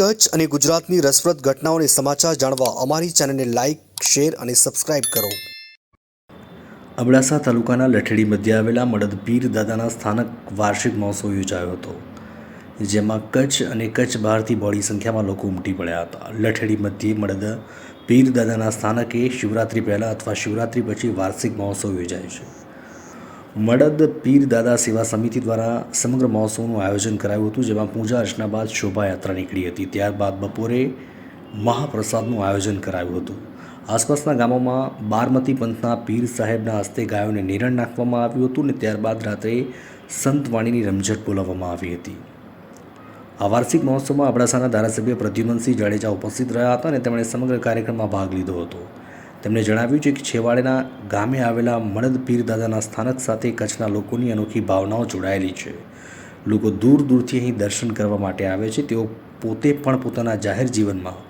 કચ્છ અને ગુજરાતની રસપ્રદ ઘટનાઓને સમાચાર જાણવા અમારી ચેનલને લાઇક, શેર અને સબસ્ક્રાઇબ કરો. અબડાસા તાલુકાના લઠેડી મધ્યે આવેલા મડદ પીર દાદાના સ્થાનક વાર્ષિક મહોત્સવ યોજાયો હતો, જેમાં કચ્છ અને કચ્છ બહારથી બહોળી સંખ્યામાં લોકો ઉમટી પડ્યા હતા. લઠેડી મધ્યે મડદ પીર દાદાના સ્થાનકે શિવરાત્રિ પહેલાં અથવા શિવરાત્રિ પછી વાર્ષિક મહોત્સવ યોજાય છે. મડદ પીર દાદા સેવા સમિતિ દ્વારા સમગ્ર મહોત્સવનું આયોજન કરાયું હતું, જેમાં પૂજા અર્ચના બાદ શોભાયાત્રા નીકળી હતી. ત્યારબાદ બપોરે મહાપ્રસાદનું આયોજન કરાયું હતું. આસપાસના ગામોમાં બારમતી પંથના પીર સાહેબના હસ્તે ગાયોને નિરણ નાખવામાં આવ્યું હતું અને ત્યારબાદ રાત્રે સંતવાણીની રમઝટ બોલાવવામાં આવી હતી. આ વાર્ષિક મહોત્સવમાં અબડાસાના ધારાસભ્ય પ્રદ્યુમનસિંહ જાડેજા ઉપસ્થિત રહ્યા હતા અને તેમણે સમગ્ર કાર્યક્રમમાં ભાગ લીધો હતો. તેમણે જણાવ્યું છે કે છેવાડેના ગામે આવેલા મણદ પીર દાદાના સ્થાનક સાથે કચ્છના લોકોની અનોખી ભાવનાઓ જોડાયેલી છે. લોકો દૂર દૂરથી અહીં દર્શન કરવા માટે આવે છે. તેઓ પોતે પણ પોતાના જાહેર જીવનમાં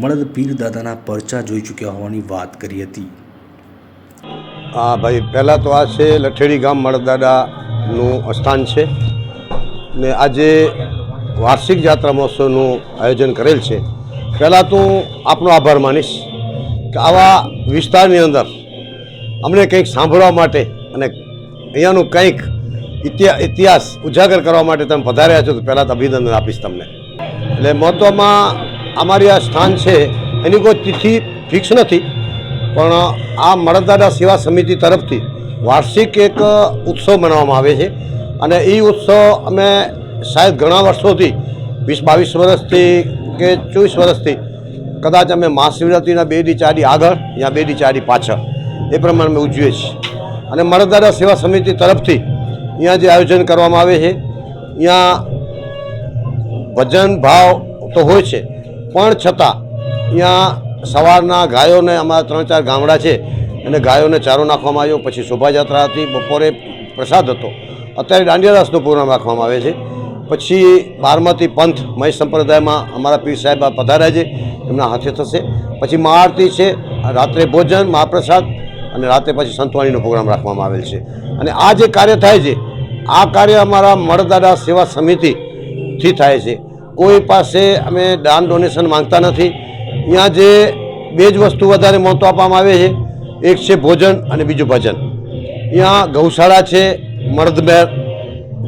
મણદ પીર દાદાના પરચા જોઈ ચૂક્યા હોવાની વાત કરી હતી. હા ભાઈ, પહેલાં તો આ છે લઠેડી ગામ મળદાદાનું સ્થાન છે ને આજે વાર્ષિક જાત્રા મહોત્સવનું આયોજન કરેલ છે. પહેલાં તો આપનો આભાર માનીશ. આવા વિસ્તારની અંદર અમને કંઈક સાંભળવા માટે અને અહીંયાનું કંઈક ઇતિહાસ ઉજાગર કરવા માટે તમે પધાર્યા છો તો પહેલાં તો અભિનંદન આપીશ તમને. એટલે મહત્ત્વમાં અમારી આ સ્થાન છે, એની કોઈ તિથિ ફિક્સ નથી, પણ આ મળદાડા સેવા સમિતિ તરફથી વાર્ષિક એક ઉત્સવ મનાવવામાં આવે છે. અને એ ઉત્સવ અમે શાયદ ઘણા વર્ષોથી, વીસ બાવીસ વર્ષથી કે ચોવીસ વર્ષથી કદાચ અમે મહાશિવરાત્રિના બે દી ચારી આગળ, યા બે દી ચારી પાછળ. એ પ્રમાણે અમે ઉજવીએ છીએ. અને મળદાદા સેવા સમિતિ તરફથી અહીંયા જે આયોજન કરવામાં આવે છે, અહીંયા ભજન ભાવ તો હોય છે, પણ છતાં અહીંયા સવારના ગાયોને અમારા ત્રણ ચાર ગામડા છે અને ગાયોને ચારો નાખવામાં આવ્યો, પછી શોભાયાત્રા હતી, બપોરે પ્રસાદ હતો. અત્યારે દાંડિયા રાસનો પ્રોગ્રામ રાખવામાં આવે છે. પછી બારમતી પંથ મહેશ સંપ્રદાયમાં અમારા પીર સાહેબ પધાર્યા છે, એમના હાથે થશે. પછી મહાઆરતી છે, રાત્રે ભોજન, મહાપ્રસાદ અને રાત્રે પછી સંતવાણીનો પ્રોગ્રામ રાખવામાં આવેલ છે. અને આ જે કાર્ય થાય છે, આ કાર્ય અમારા મળદાદા સેવા સમિતિથી થાય છે. કોઈ પાસે અમે દાન ડોનેશન માંગતા નથી. અહીંયા જે બે જ વસ્તુ વધારે મહત્ત્વ આપવામાં આવે છે, એક છે ભોજન અને બીજું ભજન. અહીંયા ગૌશાળા છે મળદમેર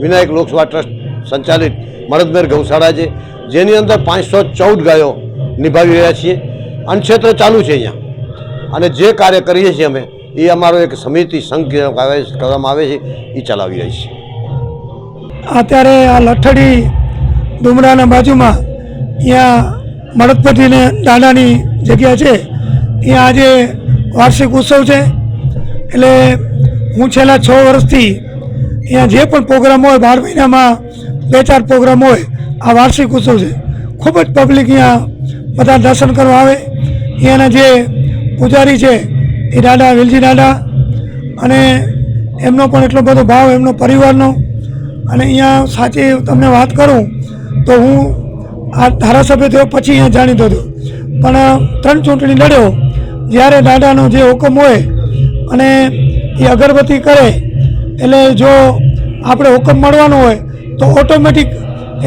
વિનાયક લોકસભા ટ્રસ્ટ સંચાલિત મળદમેર ગૌશાળા છે, જેની અંદર પાંચસો ચૌદ ગાયો નિભાવી રહ્યા છીએ. અનક્ષેત્ર ચાલુ છે અહીંયા. અને જે કાર્ય કરીએ છીએ અમે, એ અમારો એક સમિતિ સંઘ કરવામાં આવે છે, એ ચલાવી રહી છે. અત્યારે આ લઠડી ડુમરાના બાજુમાં અહીંયા મળદપતિને દાદાની જગ્યા છે. ત્યાં આજે વાર્ષિક ઉત્સવ છે. એટલે હું છેલ્લા છ વર્ષથી અહીંયા જે પણ પ્રોગ્રામ હોય, બાર મહિનામાં બે ચાર પ્રોગ્રામ હોય, આ વાર્ષિક ઉત્સવ છે. ખૂબ જ પબ્લિક અહીંયા બધા દર્શન કરવા આવે. અહીંયાના જે પૂજારી છે, એ દાદા, વેલજી દાદા, અને એમનો પણ એટલો બધો ભાવ, એમનો પરિવારનો. અને અહીંયા સાચી તમને વાત કરું, તો હું આ ધારાસભ્ય થયો પછી અહીંયા જાણીતો હતો. પણ ત્રણ ચૂંટણી લડ્યો. જ્યારે દાદાનો જે હુકમ હોય અને એ અગરબત્તી કરે, એટલે જો આપણે હુકમ મળવાનો હોય તો ઓટોમેટિક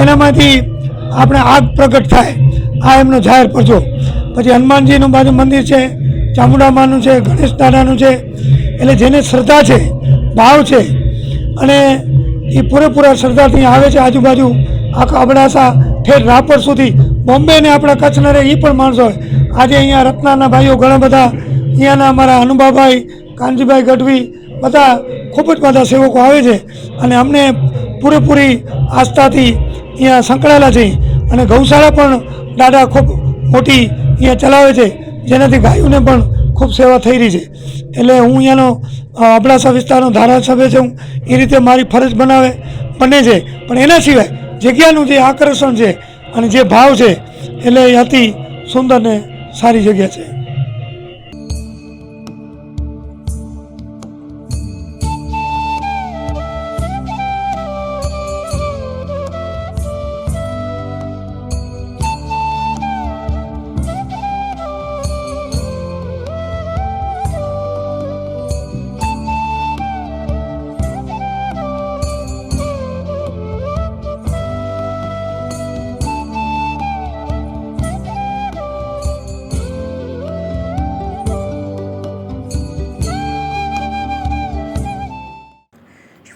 એનામાંથી આપણે આગ પ્રગટ થાય. આ એમનો જાહેર પરચો પછી હનુમાનજીનું બાજુ મંદિર છે, ચામુંડામાનું છે, ગણેશ દાદાનું છે. એટલે જેને શ્રદ્ધા છે, ભાવ છે, અને એ પૂરેપૂરા શ્રદ્ધાથી આવે છે આજુબાજુ આખા અબડાસા, ઠેર રાપર સુધી. બોમ્બે ને આપણા કચ્છના રહે એ પણ માણસો આજે અહીંયા રત્નાના ભાઈઓ ઘણા બધા. અહીંયાના અમારા અનુભાભાઈ કાનજીભાઈ ગઢવી બધા ખૂબ જ બધા સેવકો આવે છે અને અમને પૂરેપૂરી આસ્થાથી અહીંયા સંકળાયેલા છે અને ગૌશાળા પણ દાદા ખૂબ મોટી અહીંયા ચલાવે છે, જેનાથી ગાયોને પણ ખૂબ સેવા થઈ રહી છે. એટલે હું અહીંયાનો અબડાસા વિસ્તારનો ધારાસભ્ય છું, એ રીતે મારી ફરજ બનાવે, બને છે. પણ એના સિવાય જગ્યાનું જે આકર્ષણ છે અને જે ભાવ છે, એટલે અતિ સુંદર ને સારી જગ્યા છે.